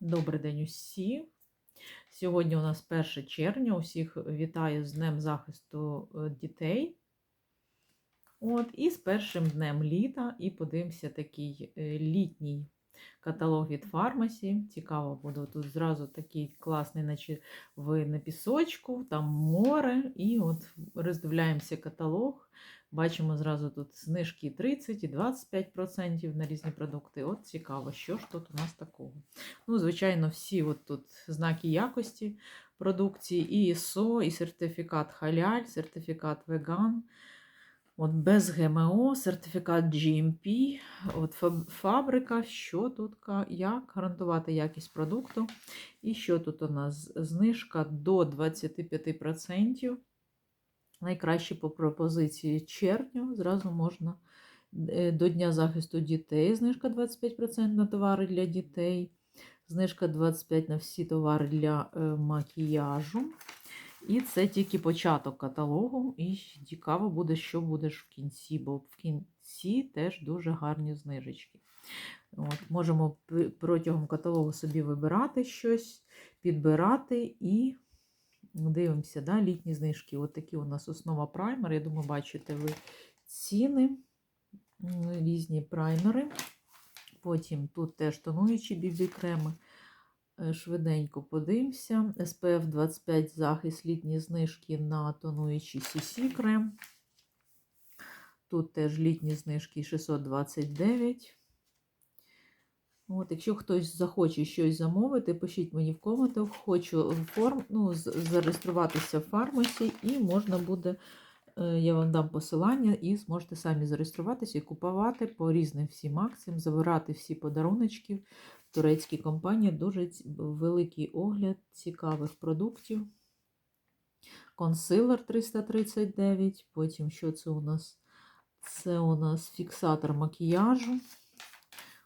Добрий день усі. Сьогодні у нас 1 червня. Усіх вітаю з Днем захисту е, дітей. От, і з першим днем літа. І подивимося такий е, літній каталог від фармасі. Цікаво буде тут зразу такий класний, наче ви на пісочку, там море. І от роздивляємося каталог. Бачимо зразу тут знижки 30 і 25% на різні продукти. От цікаво, що ж тут у нас такого. Ну, звичайно, всі от тут знаки якості продукції, і ІСО, і сертифікат халяль, сертифікат веган, от без ГМО, сертифікат GMP, от фабрика, що тут, як гарантувати якість продукту. І що тут у нас? Знижка до 25%. Найкраще по пропозиції червня. Зразу можна е, до Дня захисту дітей. Знижка 25% на товари для дітей. Знижка 25% на всі товари для е, макіяжу. І це тільки початок каталогу. І цікаво буде, що буде ж в кінці, бо в кінці теж дуже гарні знижечки. От, можемо протягом каталогу собі вибирати щось, підбирати і дивимося, да, літні знижки. От такі у нас основа праймер. Я думаю, бачите ви ціни, різні праймери. Потім тут теж тонуючі бібі-креми. Е, Швиденько подивимося. SPF 25 захист літні знижки на тонуючий CC. Тут теж літні знижки 629. От, якщо хтось захоче щось замовити, пишіть мені в коментах, хочу форм, ну, зареєструватися в фармасі, і можна буде, е, я вам дам посилання, і зможете самі зареєструватися і купувати по різним всім акціям, забирати всі подаруночки в турецькій компанії. Дуже великий огляд цікавих продуктів. Консилер 339. Потім що це у нас? Це у нас фіксатор макіяжу.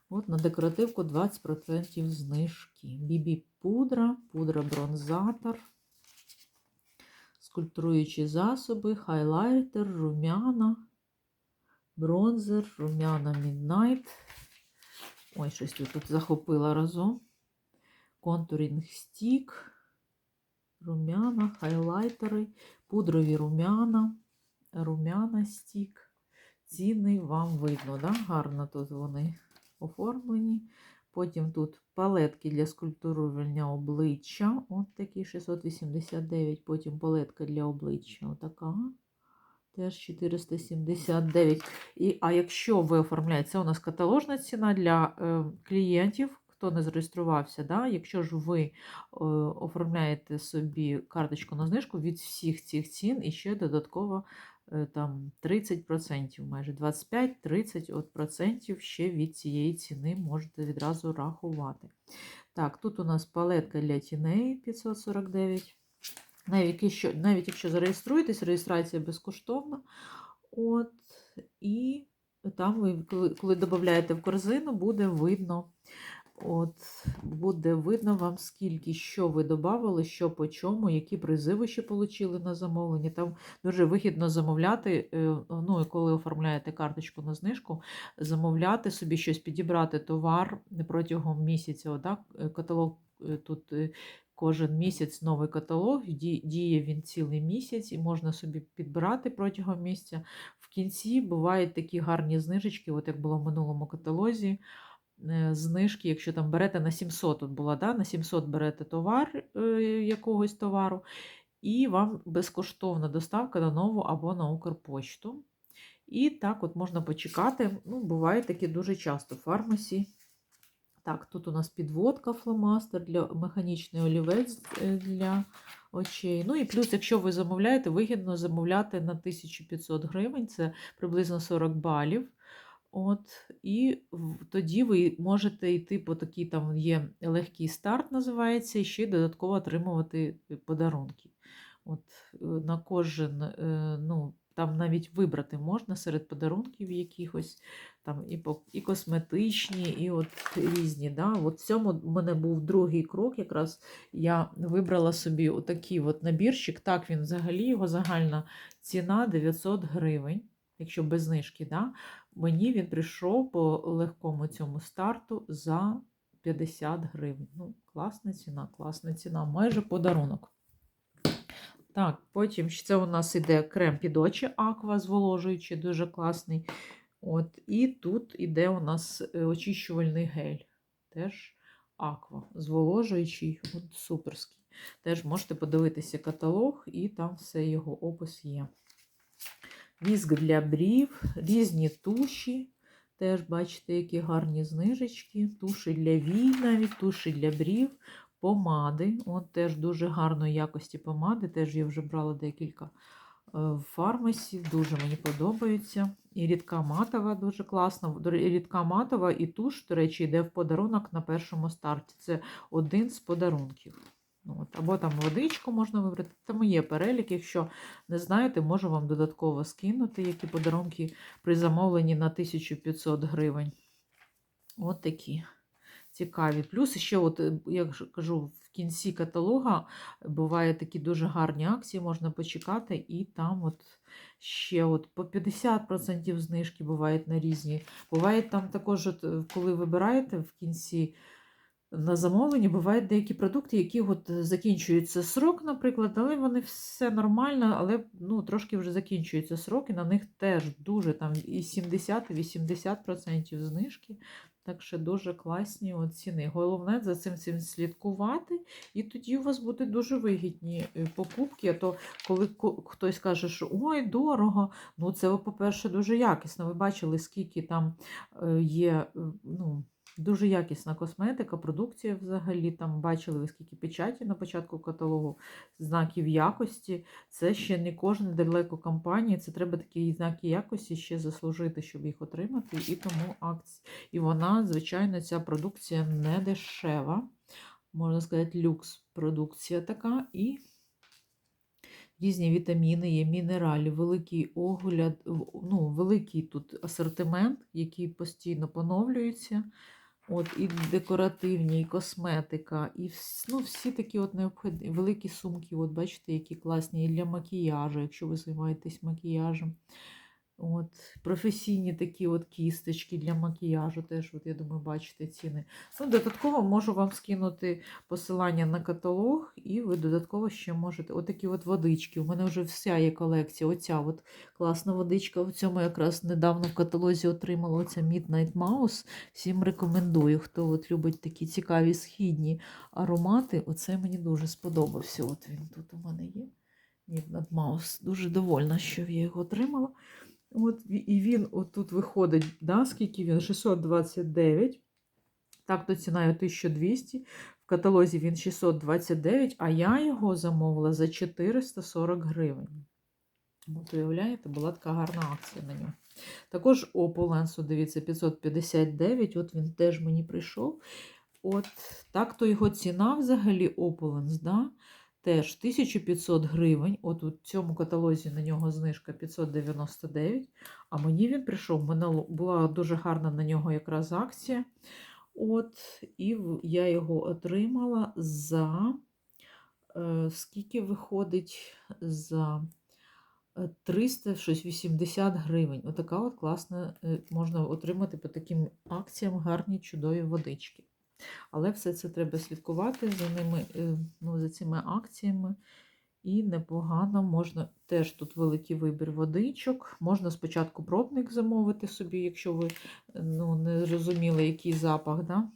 От на декоративку 20% знижки. Бібі пудра, пудра бронзатор, скульптуруючі засоби, хайлайтер, румяна, бронзер, румяна Midnight. Ой, щось тут, тут захопила разом. Контурінг стік, румяна, хайлайтери, пудрові румяна, румяна стік. Ціни вам видно, да? гарно тут вони оформлені. Потім тут палетки для скульптурування обличчя. От такі 689. Потім палетка для обличчя. Отака. Теж 479. І, а якщо ви оформляєте, це у нас каталожна ціна для е, клієнтів, хто не зареєструвався. Да? Якщо ж ви е, оформляєте собі карточку на знижку від всіх цих цін і ще додатково е, там 30%, майже 25-30% от процентів ще від цієї ціни можете відразу рахувати. Так, тут у нас палетка для тіней 549. Навіть якщо, навіть якщо зареєструєтесь, реєстрація безкоштовна. От, і там ви, коли, коли додаєте в корзину, буде видно. От, буде видно вам, скільки, що ви додавали, що по чому, які призи ви ще отримали на замовлення. Там дуже вигідно замовляти, е, ну і коли оформляєте карточку на знижку, замовляти собі щось, підібрати товар протягом місяця. Отак, е, каталог е, тут кожен місяць новий каталог, діє він цілий місяць, і можна собі підбирати протягом місяця. В кінці бувають такі гарні знижечки, от як було в минулому каталозі. е, Знижки, якщо там берете на 700, тут була, да, на 700 берете товар е, якогось товару, і вам безкоштовна доставка на нову або на Укрпочту. І так от можна почекати. Ну, буває таке дуже часто в фармасі. Так, тут у нас підводка фломастер для механічний олівець е, для очей. Ну і плюс, якщо ви замовляєте, вигідно замовляти на 1500 гривень, це приблизно 40 балів. От, і тоді ви можете йти по такій, там є легкий старт, називається, і ще й додатково отримувати е, подарунки. От, е, на кожен, ну, там навіть вибрати можна серед подарунків якихось, там і, і косметичні, і от різні. Да? От в цьому в мене був другий крок. Якраз я вибрала собі отакий от набірчик. Так, він взагалі, його загальна ціна 900 гривень, якщо без знижки. Да? Мені він прийшов по легкому цьому старту за 50 гривень. Ну, класна ціна, класна ціна, майже подарунок. Так, потім це у нас іде крем під очі аква зволожуючий, дуже класний. От, і тут іде у нас е, очищувальний гель. Теж аква, зволожуючий, от, суперський. Теж можете подивитися каталог, і там все його опис є. Віск для брів, різні туші. Теж бачите, які гарні знижечки. Туші для вій, навіть туші для брів, помади. От теж дуже гарної якості помади. Теж я вже брала декілька е, в фармасі, дуже мені подобаються. І рідка матова дуже класна. Рідка матова і туш, до речі, йде в подарунок на першому старті. Це один з подарунків. Ну, От, або там водичку можна вибрати. Там є перелік. Якщо не знаєте, можу вам додатково скинути, які подарунки при замовленні на 1500 гривень. От такі цікаві. Плюс ще, от, я кажу, в кінці каталога бувають такі дуже гарні акції, можна почекати, і там от ще от по 50% знижки бувають на різні. Буває там також, от, е, коли вибираєте в кінці на замовленні бувають деякі продукти, які от е, закінчується срок, наприклад, але вони все нормально, але ну, трошки вже закінчується срок, і на них теж дуже там і 70-80% знижки. Так що дуже класні ціни. Головне за цим цим слідкувати, і тоді у вас будуть дуже вигідні е, покупки. А то коли хтось каже, що ой, дорого, ну це, по-перше, дуже якісно. Ви бачили, скільки там е, є. ну, Дуже якісна косметика, продукція взагалі. Там бачили ви скільки печаті на початку каталогу, знаків якості. Це ще не кожна далеко компанія. Це треба такі знаки якості ще заслужити, щоб їх отримати. І тому акції. І вона, звичайно, ця продукція не дешева. Можна сказати, люкс продукція така. І різні вітаміни, є мінералі, великий огляд, ну, великий тут асортимент, який постійно поновлюється. От, і декоративні, і косметика, і ну, всі такі от необхідні, великі сумки, от бачите, які класні, і для макіяжу, якщо ви займаєтесь макіяжем. От, професійні такі от кісточки для макіяжу, теж, от, я думаю, бачите ціни. Ну, додатково можу вам скинути посилання на каталог, і ви додатково ще можете. Отакі от водички. У мене вже вся є колекція. Оця от класна водичка. В цьому якраз недавно в каталозі отримала оця Midnight Mouse. Всім рекомендую, хто от любить такі цікаві східні аромати. Оце мені дуже сподобався. От він тут у мене є. Midnight Mouse. Дуже довольна, що я його отримала. От, і він отут виходить, да, скільки він? 629. Так, то ціна 1200. В каталозі він 629, а я його замовила за 440 гривень. От, уявляєте, була така гарна акція на нього. Також Oppo дивіться, 559, от він теж мені прийшов. От так то його ціна взагалі Opulence, да? Теж 1500 гривень. От у цьому каталозі на нього знижка 599, а мені він прийшов. мене була дуже гарна на нього якраз акція. От, і я його отримала за е, скільки виходить за е, 380 гривень. Отака от класна е, можна отримати по таким акціям гарні чудові водички. Але все це треба слідкувати за ними, е, ну, за цими акціями. І непогано можна теж тут великий вибір водичок. Можна спочатку пробник замовити собі, якщо ви ну, не зрозуміли, який запах. Да?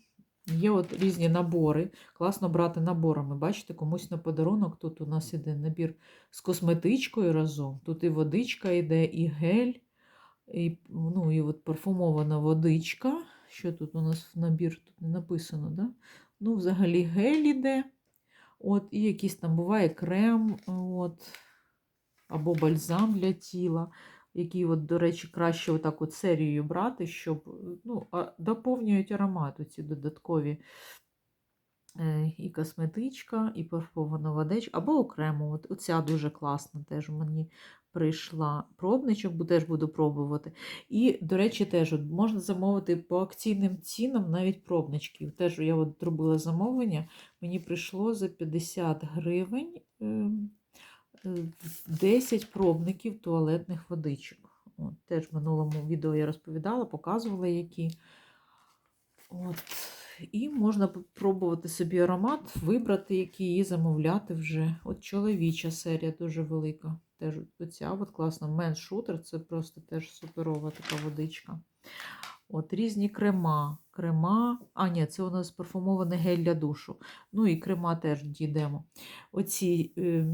Є от різні набори. Класно брати наборами. Бачите, комусь на подарунок. Тут у нас іде набір з косметичкою разом. Тут і водичка йде, і гель, і, ну, і от парфумована водичка. Що тут у нас в набір? Тут не написано, да? Ну, взагалі гель іде. От, і якийсь там буває крем, от, або бальзам для тіла, який, от, до речі, краще отак от серією брати, щоб ну, доповнюють аромат ці додаткові е, і косметичка, і парфумована водичка, або окремо. От, оця дуже класна теж мені прийшла пробничок, теж буду пробувати. І, до речі, теж от, можна замовити по акційним цінам навіть пробничків. Теж я от зробила замовлення, мені прийшло за 50 гривень ем, е, 10 пробників туалетних водичок. От, теж в минулому відео я розповідала, показувала які. От. І можна пробувати собі аромат, вибрати який і замовляти вже. От чоловіча серія дуже велика. Теж оця от класна. Мен шутер це просто теж суперова така водичка. От різні крема. Крема. А, ні, це у нас парфумований гель для душу. Ну і крема теж дійдемо. Оці е,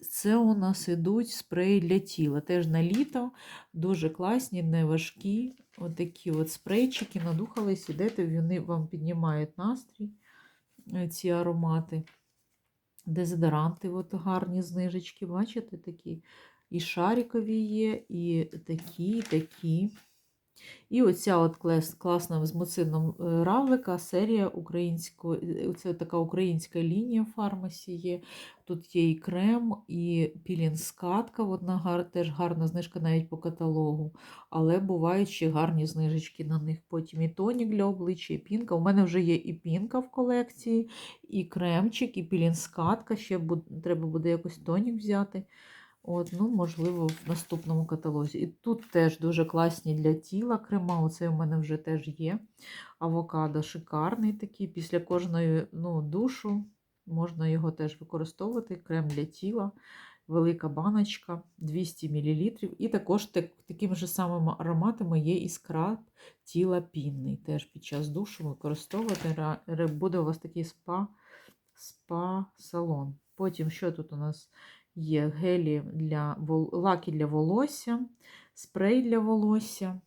це у нас ідуть спреї для тіла. Теж на літо. Дуже класні, не важкі. Отакі от спрейчики надухались, ідете, вони вам піднімають настрій, е, ці аромати. Дезодоранти, от гарні знижечки, бачите, такі. І шарикові є, і такі, і такі. І оця от класна з муцином е, равлика серія української, це така українська лінія фармасі є. Тут є і крем, і пілінскатка, одна гар, теж гарна знижка навіть по каталогу. Але бувають ще гарні знижечки на них. Потім і тонік для обличчя, і пінка. У мене вже є і пінка в колекції, і кремчик, і пілінскатка. Ще буд- треба буде якось тонік взяти. От, ну, можливо, в наступному каталозі. І тут теж дуже класні для тіла крема. Оце у мене вже теж є. Авокадо шикарний такий. Після кожної ну, душу можна його теж використовувати. Крем для тіла, велика баночка, 200 мл. І також так, такими ж самими ароматами є і скраб тіла пінний. Теж під час душу використовувати. Буде у вас такий спа, спа-салон. Потім, що тут у нас? Є гелі для лаки для волосся, спрей для волосся,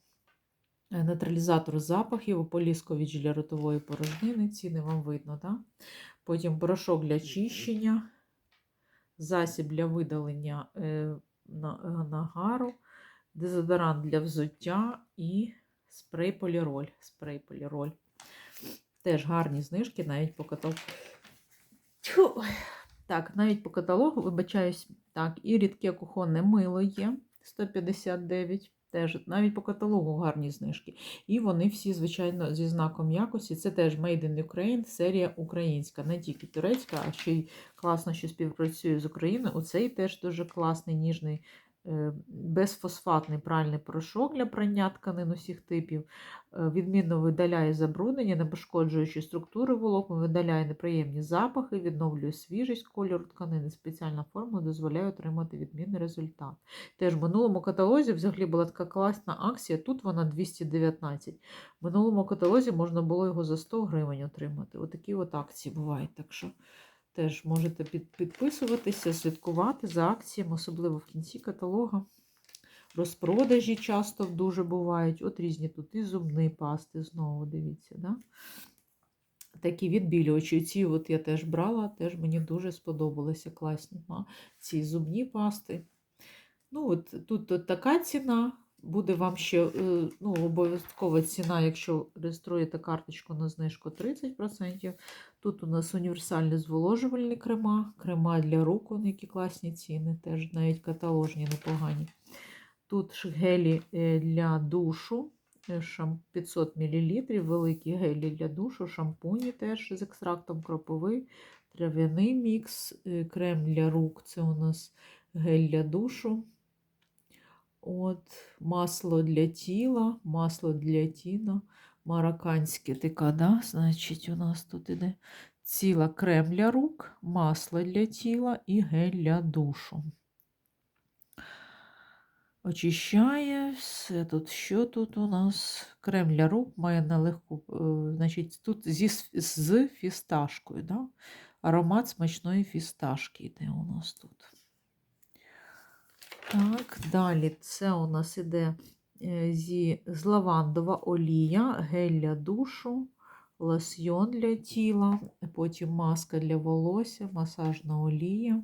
е, нейтралізатор запахів, ополісковіч для ротової порожнини. Ціни вам видно, так? Потім порошок для чищення, засіб для видалення е, е, нагару, дезодорант для взуття і спрей поліроль. Спрей поліроль. Теж гарні знижки навіть по каталогу. Так, навіть по каталогу, вибачаюсь, так, і рідке кухонне мило є 159. Теж навіть по каталогу гарні знижки. І вони всі, звичайно, зі знаком якості. Це теж Made in Ukraine, серія українська, не тільки турецька, а ще й класно, що співпрацює з Україною. Оцей теж дуже класний, ніжний, безфосфатний пральний порошок для прання тканин усіх типів. Е, Відмінно видаляє забруднення, не пошкоджуючи структури волокон, видаляє неприємні запахи, відновлює свіжість кольору тканини. Спеціальна формула дозволяє отримати відмінний результат. Теж в минулому каталозі взагалі була така класна акція, тут вона 219. В минулому каталозі можна було його за 100 гривень отримати. Отакі от акції бувають. Так що теж можете під, підписуватися, слідкувати за акціями, особливо в кінці каталога. Розпродажі часто дуже бувають. От різні тут і зубні пасти, знову дивіться. Да? Такі відбілювачі. Ці от я теж брала, теж мені дуже сподобалися класні ці зубні пасти. Ну, от Тут от така ціна. Буде вам ще е, ну, обов'язкова ціна, якщо реєструєте карточку на знижку 30%. Тут у нас універсальні зволожувальні крема, крема для рук, вони які класні ціни, теж навіть каталожні непогані. Тут гелі е, для душу, е, 500 мл, великі гелі для душу, шампуні теж з екстрактом кропиви, трав'яний мікс, е, крем для рук це у нас гель для душу. От, Масло для тіла, масло для тіла, марокканське така, да? значить, у нас тут іде ціла крем для рук, масло для тіла і гель для душу. Очищає все тут. Що тут у нас? Крем для рук має на легку, е, значить, тут зі, з фісташкою. Да? Аромат смачної фісташки йде у нас тут. Так, далі це у нас іде зі з лавандова олія, гель для душу, лосьйон для тіла, потім маска для волосся, масажна олія.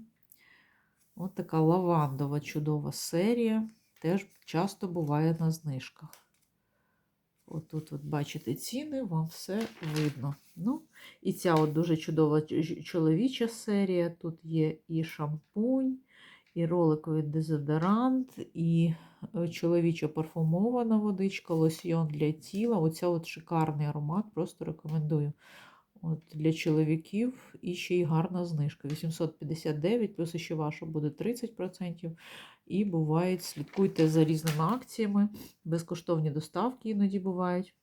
Ось така лавандова чудова серія. Теж часто буває на знижках. Отут, от бачите ціни, вам все видно. Ну, І ця от дуже чудова чоловіча серія. Тут є і шампунь, і роликовий дезодорант, і е, чоловіча парфумована водичка, лосьйон для тіла. Оця от шикарний аромат, просто рекомендую. От Для чоловіків і ще й гарна знижка. 859, плюс ще ваша буде 30%. І бувають, слідкуйте за різними акціями. Безкоштовні доставки іноді бувають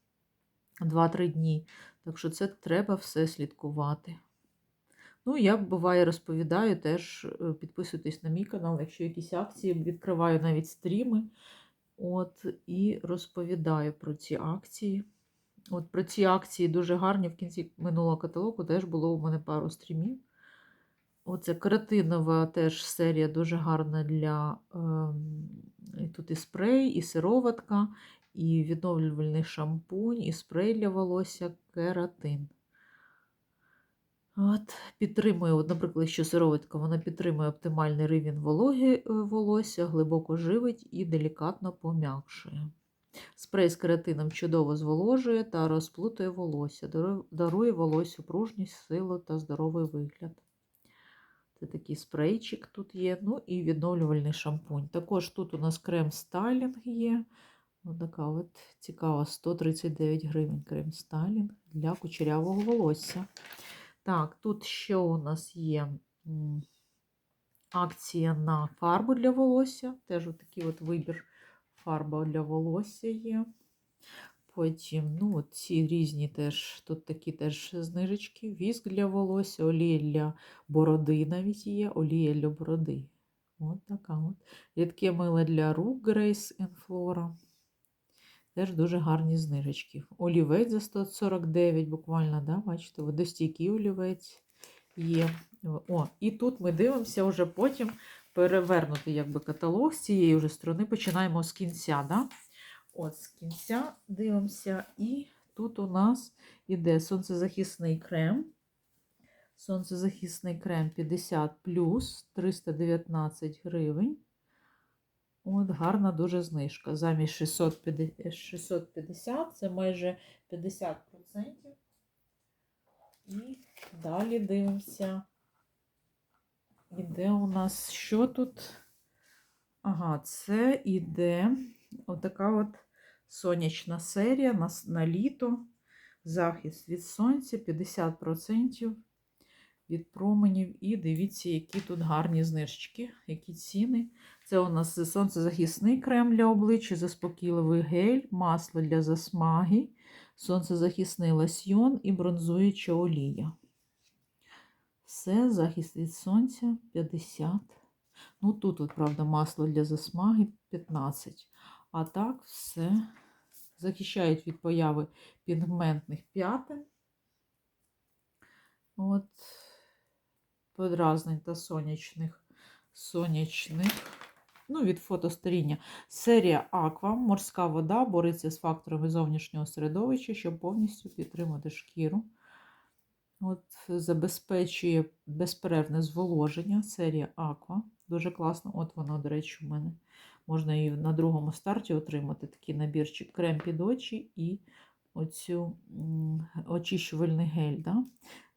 2-3 дні. Так що це треба все слідкувати. Ну, я буває розповідаю, теж е, підписуйтесь на мій канал, якщо якісь акції, відкриваю навіть стріми. От, і розповідаю про ці акції. От про ці акції дуже гарні. В кінці минулого каталогу теж було у мене пару стрімів. Оце каротинова теж серія дуже гарна для і тут і спрей, і сироватка, і відновлювальний шампунь, і спрей для волосся кератин. От, підтримує, от, наприклад, що сироватка, вона підтримує оптимальний рівень вологи е, волосся, глибоко живить і делікатно пом'якшує. Спрей з кератином чудово зволожує та розплутує волосся, дарує- волоссю пружність, силу та здоровий вигляд. Це такий спрейчик тут є. Ну і відновлювальний шампунь. Також тут у нас крем стайлінг є. Ось така от цікава 139 гривень крем стайлінг для кучерявого волосся. Так, тут ще у нас є акція на фарбу для волосся. Теж такий от вибір фарба для волосся є. Потім, ну, ці різні теж, тут такі теж знижечки. Віск для волосся, олія для бороди навіть є, олія для бороди. От така от. Рідке мило для рук Grace Flora. Теж дуже гарні знижечки. Олівець за 149 буквально, да, бачите, водостійкий олівець є. О, і тут ми дивимося вже потім перевернути якби, каталог з цієї вже сторони. Починаємо з кінця. Да? От, з кінця дивимося. І тут у нас іде сонцезахисний крем. Сонцезахисний крем 50 плюс 319 гривень. От гарна дуже знижка. Замість 650, 650 це майже 50%. І далі дивимося. Іде у нас що тут? Ага, це іде отака от сонячна серія на, на літо. Захист від сонця 50% від променів. І дивіться, які тут гарні знижечки, які ціни. Це у нас сонцезахисний крем для обличчя, заспокійливий гель, масло для засмаги, сонцезахисний лосьйон і бронзуюча олія. Все, захист від сонця 50. Ну, тут, от, правда, масло для засмаги 15. А так все захищають від появи пігментних п'ятин. От, подразнень та сонячних, сонячних, ну, від фотостаріння. Серія Аква, морська вода, бореться з факторами зовнішнього середовища, щоб повністю підтримати шкіру. От, забезпечує безперервне зволоження. Серія Аква. Дуже класно. От воно, до речі, у мене. Можна і на другому старті отримати такий набірчик крем під очі і оцю очищувальний гель. Да?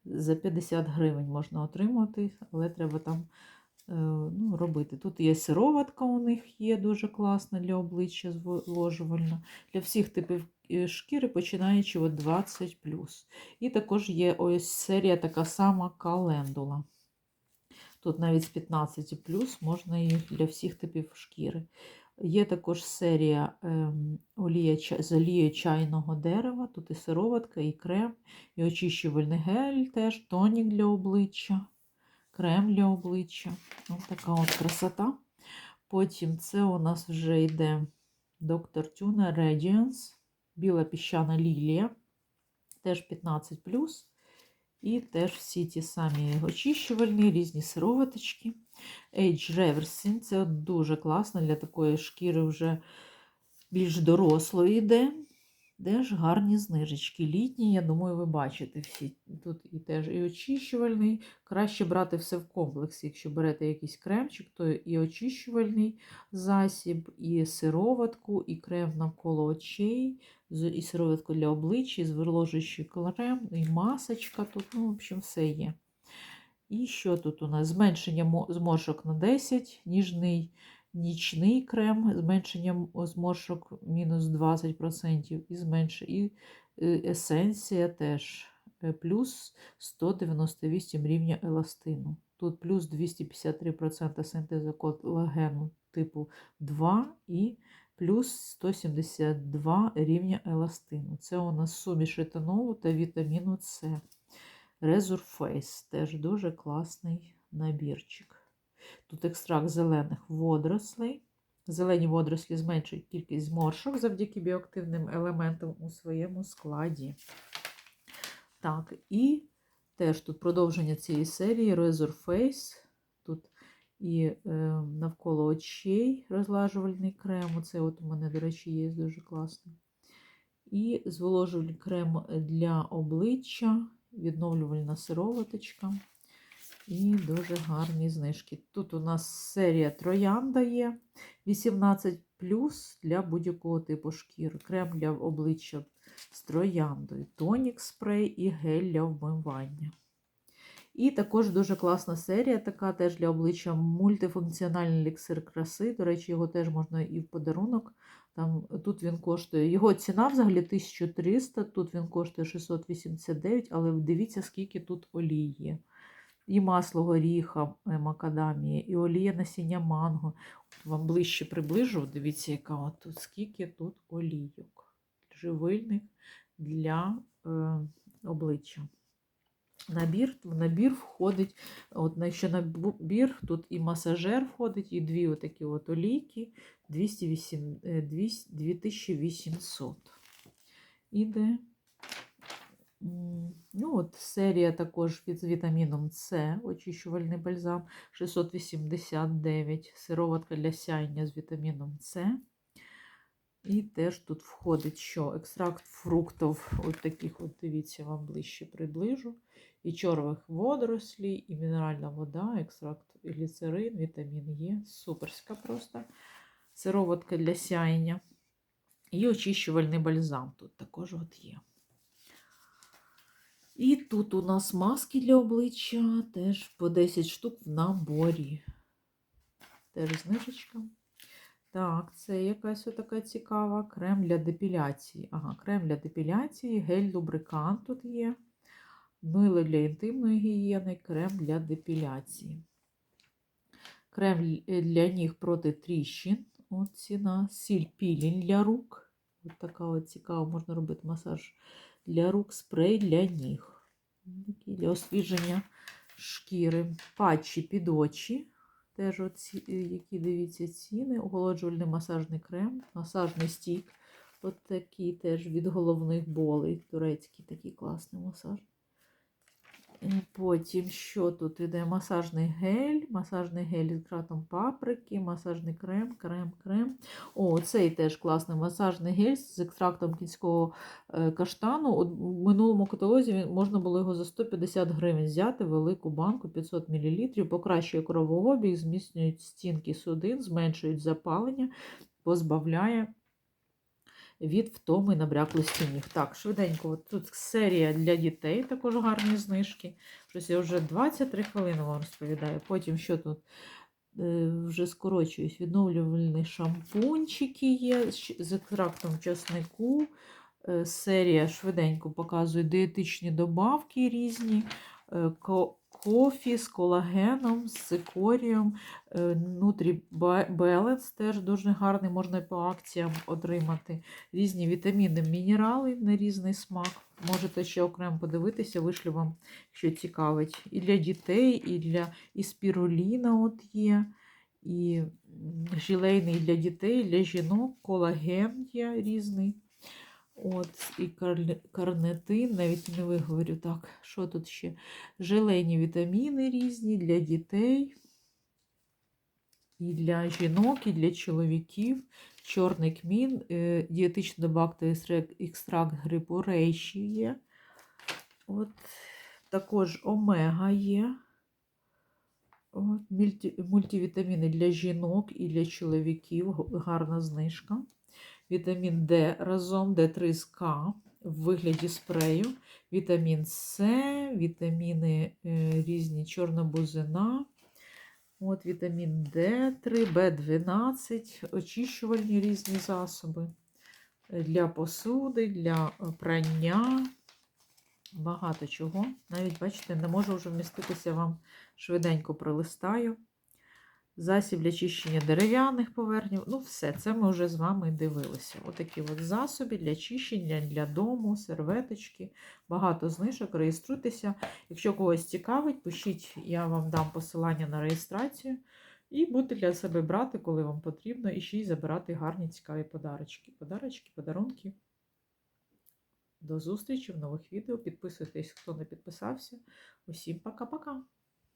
За 50 гривень можна отримати, але треба там ну, робити. Тут є сироватка, у них є дуже класна для обличчя зволожувальна. Для всіх типів е, шкіри, починаючи від 20. І також є ось серія така сама календула. Тут навіть з 15 можна і для всіх типів шкіри. Є також серія ем, олія, з олією чайного дерева. Тут і сироватка, і крем, і очищувальний гель, теж тонік для обличчя, крем для обличчя. Ось така от красота. Потім це у нас вже йде доктор Тюна Radiance, біла піщана лілія, теж 15 І теж всі ті самі очищувальні, різні сироваточки. Age Reversing це дуже класно для такої шкіри вже більш дорослої йде. Де ж гарні знижечки. Літні, я думаю, ви бачите всі. Тут і теж і очищувальний. Краще брати все в комплексі. Якщо берете якийсь кремчик, то і очищувальний засіб, і сироватку, і крем навколо очей, і сироватку для обличчя, і зволожуючий крем, і масочка. Тут, ну, в общем, все є. І що тут у нас? Зменшення зморшок на 10, ніжний нічний крем, зменшення зморшок мінус 20%, і, зменш... і е, есенція теж е, плюс 198 рівня еластину. Тут плюс 253% синтезу колагену типу 2 і плюс 172 рівня еластину. Це у нас суміш етанолу та вітаміну С. Resurface теж дуже класний набірчик. Тут екстракт зелених водорослей. Зелені водорослі зменшують кількість зморшок завдяки біоактивним елементам у своєму складі. Так, і теж тут продовження цієї серії Resurface. Тут і е, навколо очей розлажувальний крем. Оце от у мене, до речі, є дуже класний. І зволожувальний крем для обличчя, відновлювальна сироваточка. І дуже гарні знижки. Тут у нас серія троянда є 18 для будь-якого типу шкіри. Крем для обличчя з трояндою, тонік спрей і гель для вмивання. І також дуже класна серія, така теж для обличчя мультифункціональний еліксир краси. До речі, його теж можна і в подарунок. Там, Тут він коштує, його ціна взагалі 1300, тут він коштує 689, але дивіться, скільки тут олії є. І масло горіха, е, макадамія, і олія насіння манго. От вам ближче приближу, дивіться, яка тут, скільки тут олійок. Живильних для е, обличчя. Набір, в набір входить, от на що набір, тут і масажер входить, і дві отакі от олійки 208, 200, 2800. Іде. Ну, от Серія також від, з вітаміном С, очищувальний бальзам 689, сироватка для сяйня з вітаміном С. І теж тут входить що? Екстракт фруктів, от таких, от дивіться, вам ближче приближу. І чорнових водорослій, і мінеральна вода, екстракт гліцерин, вітамін Е. Суперська просто. Сироватка для сяєння. І очищувальний бальзам тут також от є. І тут у нас маски для обличчя, теж по 10 штук в наборі. Теж знижечка. Так, це якась така цікава крем для депіляції. Ага, крем для депіляції, гель-лубрикант тут є. Мило для інтимної гігієни, крем для депіляції. Крем для ніг проти тріщин. От ціна. Сіль пілінг для рук. От така от цікава, можна робити масаж для рук, спрей для ніг. Для освіження шкіри. Патчі під очі. Теж оці, які дивіться ціни. Оголоджувальний масажний крем, масажний стік. От такий теж від головних болей. Турецький такий класний масаж. Потім, що тут іде? Масажний гель, масажний гель з кратом паприки, масажний крем, крем, крем. О, цей теж класний масажний гель з екстрактом кінського е, каштану. От В минулому каталозі можна було його за 150 гривень взяти, велику банку 500 мл, покращує кровообіг, зміцнюють стінки судин, зменшують запалення, позбавляє від втоми набряклості ніг. Так, швиденько, от тут серія для дітей, також гарні знижки. Щось я вже 23 хвилини вам розповідаю. Потім що тут е, вже скорочуюсь, відновлювальні шампунчики є з екстрактом часнику. Е, серія швиденько показує дієтичні добавки різні. Е, кофі з колагеном, з цикорієм, Нутрі Баланс теж дуже гарний, можна по акціям отримати. Різні вітаміни, мінерали на різний смак. Можете ще окремо подивитися, вишлю вам, що цікавить. І для дітей, і для і спіруліна от є, і жилейний для дітей, і для жінок, колаген є різний. От, і карнетин, навіть не виговорю так, що тут ще? Желені вітаміни різні для дітей, і для жінок, і для чоловіків. Чорний кмін, е, дієтична добавка екстракт грибу рейші є. От, Також омега є. От, Мультивітаміни для жінок і для чоловіків, гарна знижка вітамін Д разом, Д3 з К в вигляді спрею, вітамін С, вітаміни е, різні чорна бузина, от вітамін Д3, В12, очищувальні різні засоби для посуди, для прання. Багато чого. Навіть, бачите, не можу вже вміститися вам швиденько пролистаю. Засіб для чищення дерев'яних поверхнів. Ну, все, це ми вже з вами дивилися. Отакі от засоби для чищення для дому, серветочки, багато знижок. Реєструйтеся. Якщо когось цікавить, пишіть, я вам дам посилання на реєстрацію. І будете для себе брати, коли вам потрібно, і ще й забирати гарні цікаві подарочки. Подарочки, подарунки. До зустрічі в нових відео. Підписуйтесь, хто не підписався. Усім пока-пока!